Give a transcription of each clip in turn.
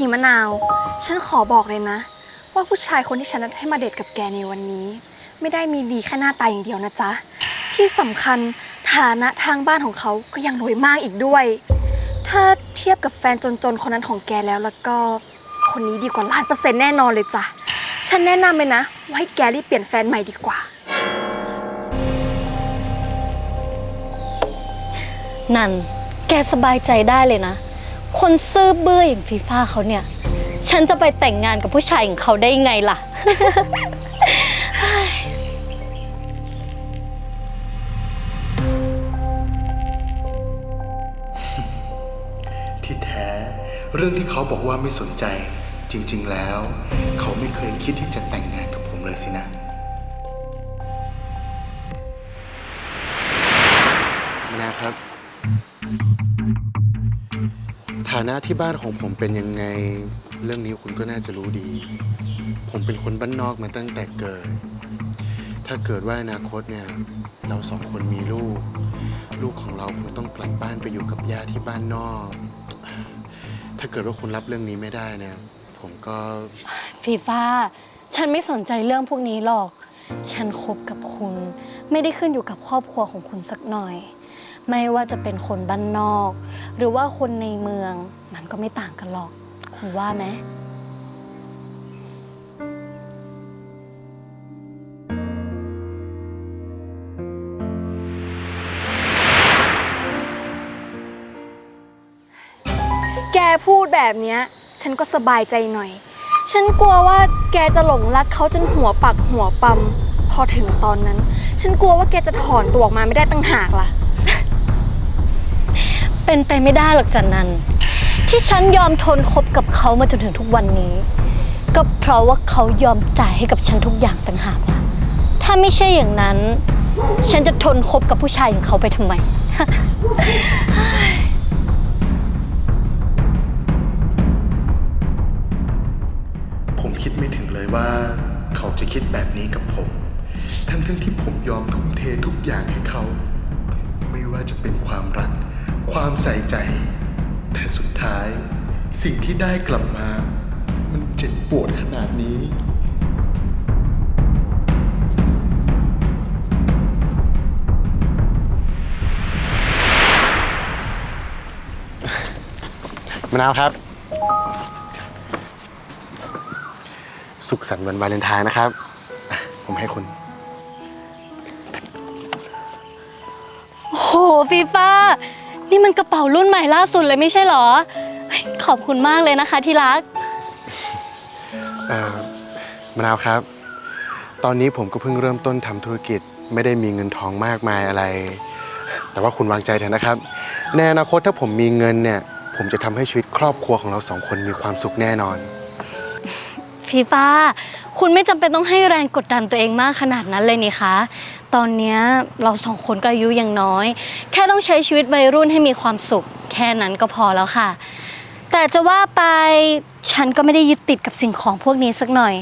ทีมะนาว ฉันขอบอกเลยนะ ว่าผู้ชายคนที่ฉันนัดให้มาเดทกับแกในวันนี้ ไม่ได้มีดีแค่หน้าตาอย่างเดียวนะจ๊ะ ที่สำคัญฐานะทางบ้านของเขาก็ยังรวยมากอีกด้วย ถ้าเทียบกับแฟนจนๆ คนนั้นของแกแล้วแล้วก็คนนี้ดีกว่าล้านเปอร์เซ็นต์แน่นอนเลยจ้ะ ฉันแนะนำเลยนะว่าให้แกรีบเปลี่ยนแฟนใหม่ดีกว่า นัน แกสบายใจได้เลยนะ คนซื่อบื้ออย่างฟีฟ่าเขาเนี่ย ฉันจะไปแต่งงานกับผู้ชายอย่างเขาได้ยังไงล่ะ ที่แท้ เรื่องที่เขาบอกว่าไม่สนใจ จริง ๆ แล้ว เขาไม่เคยคิดที่จะแต่งงานกับผมเลยสินะมนาครับ ฐานะที่บ้านของผมเป็นยังไง เรื่องนี้คุณก็น่าจะรู้ดี ผมเป็นคนบ้านนอกมาตั้งแต่เกิด ถ้าเกิดว่าอนาคตเนี่ย เราสองคนมีลูก ลูกของเราคงต้องกลับบ้านไปอยู่กับย่าที่บ้านนอก ถ้าเกิดว่าคุณรับเรื่องนี้ไม่ได้เนี่ย ผมก็ ฟีฟ่าฉันไม่สนใจเรื่องพวกนี้หรอก ฉันคบกับคุณ ไม่ได้ขึ้นอยู่กับครอบครัวของคุณสักหน่อย ไม่ว่าจะเป็นคนบ้านนอก หรือว่าคนในเมือง มันก็ไม่ต่างกันหรอก คุณว่าไหมแกพูดแบบเนี้ย ฉันก็สบายใจหน่อย ฉันกลัวว่าแกจะหลงรักเขาจนหัวปักหัวปั๊มพอถึงตอนนั้น ฉันกลัวว่าแกจะถอนตัวออกมาไม่ได้ตั้งหากล่ะ เป็นไปไม่ได้หรอกจันนันที่ฉันยอมทนคบกับเขามาจนถึงทุกวันนี้ ก็เพราะว่าเขายอมจ่ายให้กับฉันทุกอย่างต่างหากล่ะถ้าไม่ใช่อย่างนั้น ฉันจะทนคบกับผู้ชายอย่างเขาไปทำไม ผมคิดไม่ถึงเลยว่า เขาจะคิดแบบนี้กับผม ทั้งทั้งๆที่ผมยอมทุ่มเททุกอย่างให้เขา ไม่ว่าจะเป็นความรัก ความใส่ใจ แต่สุดท้ายสิ่งที่ได้กลับมา มันเจ็บปวดขนาดนี้ มะนาวครับ สุขสันต์วันวาเลนไทน์นะครับอะผมให้คุณโอ้โหฟีฟ่า นี่มันกระเป๋ารุ่นใหม่ล่าสุดเลยไม่ใช่เหรอเฮ้ยขอบคุณมากเลยนะคะที่รัก เอ่อมะนาวครับ ตอนนี้ผมก็เพิ่งเริ่มต้นทำธุรกิจ ไม่ได้มีเงินทองมากมายอะไร แต่ว่าคุณวางใจเถอะนะครับ ในอนาคตถ้าผมมีเงินเนี่ย ผมจะทำให้ชีวิตครอบครัวของเราสองคนมีความสุขแน่นอนฟีฟ่าคุณไม่จำเป็นต้องให้แรงกดดันตัวเองมากขนาดนั้นเลยนี่คะ ตอนเนี้ยเราสองคนก็อายุยังน้อย แค่ต้องใช้ชีวิตวัยรุ่นให้มีความสุข แค่นั้นก็พอแล้วค่ะ แต่จะว่าไปฉันก็ไม่ได้ยึดติดกับสิ่งของพวกนี้สักหน่อย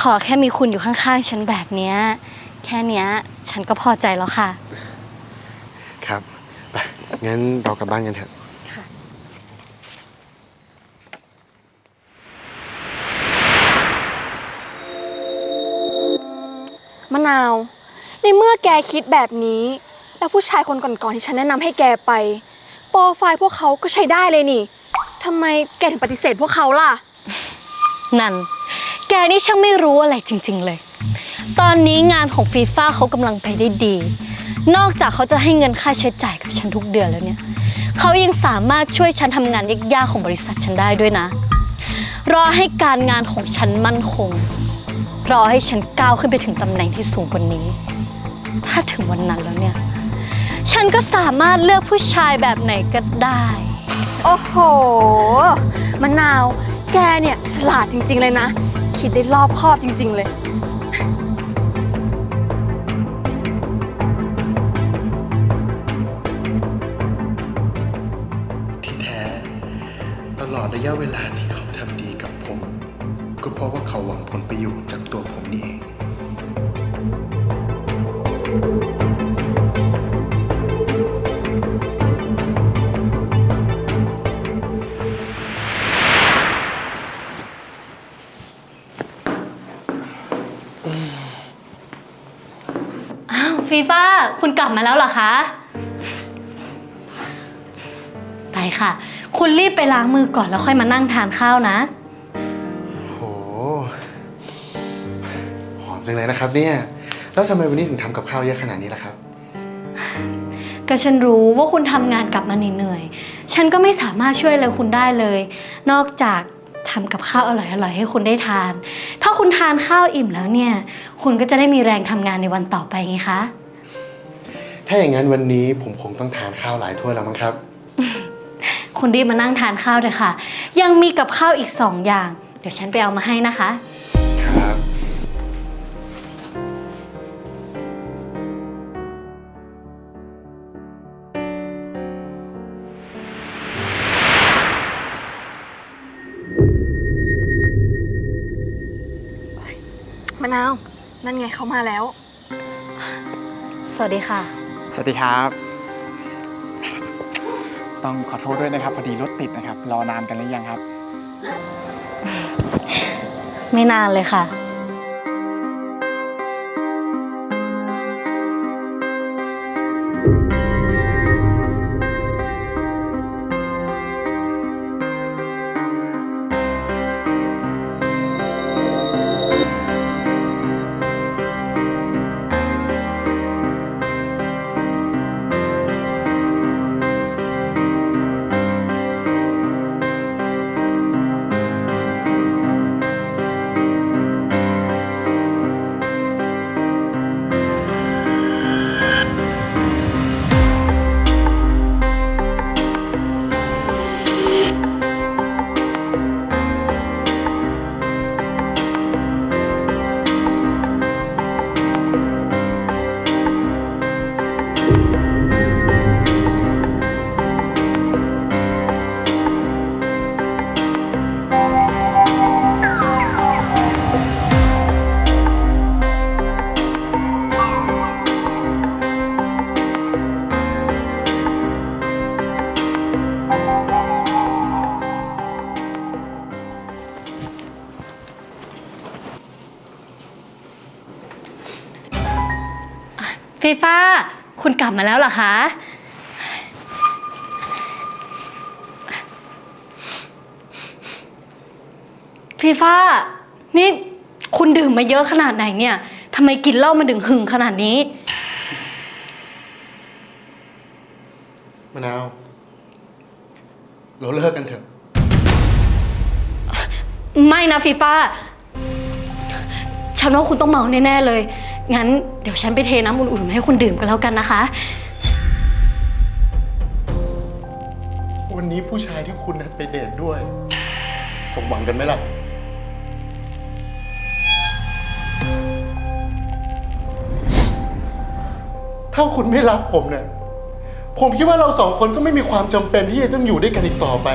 ขอแค่มีคุณอยู่ข้างๆ ฉันแบบเนี้ยแค่เนี้ยฉันก็พอใจแล้วค่ะ ครับไปงั้นเรากลับบ้านกันเถอะ นาว ในเมื่อแกคิดแบบนี้ แล้วผู้ชายคนก่อนๆที่ฉันแนะนำให้แกไป โปรไฟล์พวกเขาก็ใช้ได้เลยนี่ทำไมแกถึงปฏิเสธพวกเขาล่ะ นัน แกนี่ช่างไม่รู้อะไรจริง ๆ เลย ตอนนี้งานของฟีฟ่าเขากำลังไปได้ดี นอกจากเขาจะให้เงินค่าใช้จ่ายกับฉันทุกเดือนแล้วเนี่ย เขายังสามารถช่วยฉันทำงานยากๆของบริษัทฉันได้ด้วยนะ รอให้การงานของฉันมั่นคง รอให้ฉันก้าวขึ้นไปถึงตำแหน่งที่สูงกว่านี้ ถ้าถึงวันนั้นแล้วเนี่ย ฉันก็สามารถเลือกผู้ชายแบบไหนก็ได้ โอ้โหมะนาว แกเนี่ยฉลาดจริง ๆ เลยนะ คิดได้รอบคอบจริง ๆ เลย ที่แท้ ตลอดระยะเวลาที่เก็เพราะว่าเขาหวังผลประโยชน์จากตัวผมนี่เอง อ้าวฟีฟ่าคุณกลับมาแล้วเหรอคะ ไปค่ะ คุณรีบไปล้างมือก่อนแล้วค่อยมานั่งทานข้าวนะ มจังเลยนะครับเนี่ย แล้วทำไมวันนี้ถึงทำกับข้าวเยอะขนาดนี้ล่ะครับ ก็ฉันรู้ว่าคุณทำงานกลับมาเหนื่อยๆ ฉันก็ไม่สามารถช่วยอะไรคุณได้เลย นอกจากทำกับข้าวอร่อยๆ ให้คุณได้ทาน ถ้าคุณทานข้าวอิ่มแล้วเนี่ย คุณก็จะได้มีแรงทำงานในวันต่อไปไงคะ ถ้าอย่างนั้นวันนี้ผมคงต้องทานข้าวหลายถ้วยแล้วมั้งครับ คุณรีบมานั่งทานข้าวเลยค่ะ ยังมีกับข้าวอีกสองอย่าง เดี๋ยวฉันไปเอามาให้นะคะ นาว นั่นไงเขามาแล้ว สวัสดีค่ะ สวัสดีครับ ต้องขอโทษด้วยนะครับ พอดีรถติดนะครับ รอนานกันหรือยังครับ ไม่นานเลยค่ะ ฟีฟ้า คุณกลับมาแล้วเหรอคะ ฟีฟ้า นี่คุณดื่มมาเยอะขนาดไหนเนี่ยทำไมกินเหล้ามาถึงหึงขนาดนี้ มะนาว เราเลิกกันเถอะ ไม่นะฟีฟ้า ฉันว่าคุณต้องเมาแน่ ๆ เลย งั้นเดี๋ยวฉันไปเทน้ำอุ่นๆมาให้คุณดื่มกันแล้วกันนะคะ วันนี้ผู้ชายที่คุณนัดไปเดทด้วย สมหวังกันไหมล่ะ ถ้าคุณไม่รักผมเนี่ย ผมคิดว่าเราสองคนก็ไม่มีความจำเป็นที่จะต้องอยู่ด้วยกันอีกต่อไป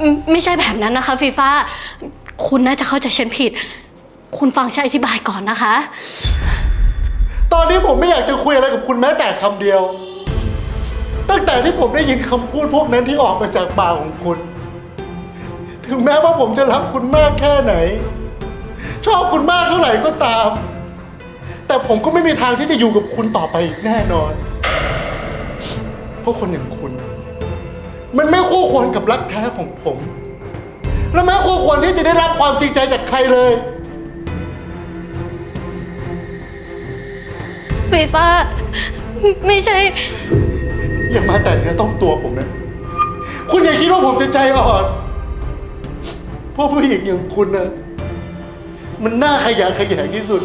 ไม่ไม่ใช่แบบนั้นนะคะฟีฟ้า คุณน่าจะเข้าใจฉันผิด คุณฟังฉันอธิบายก่อนนะคะ ตอนนี้ผมไม่อยากจะคุยอะไรกับคุณแม้แต่คำเดียว ตั้งแต่ที่ผมได้ยินคำพูดพวกนั้นที่ออกมาจากปากของคุณ ถึงแม้ว่าผมจะรักคุณมากแค่ไหน ชอบคุณมากเท่าไหร่ก็ตาม แต่ผมก็ไม่มีทางที่จะอยู่กับคุณต่อไปอีกแน่นอน เพราะคนอย่างคุณ มันไม่คู่ควรกับรักแท้ของผม และไม่คู่ควรที่จะได้รับความจริงใจจากใครเลย ฟีฟ้า ไม่ใช่ อย่ามาแต่เนื้อต้องตัวผมนะ คุณอย่าคิดว่าผมจะใจอ่อนเพราะผู้หญิงอย่างคุณนะ มันน่าขยะแขยงที่สุด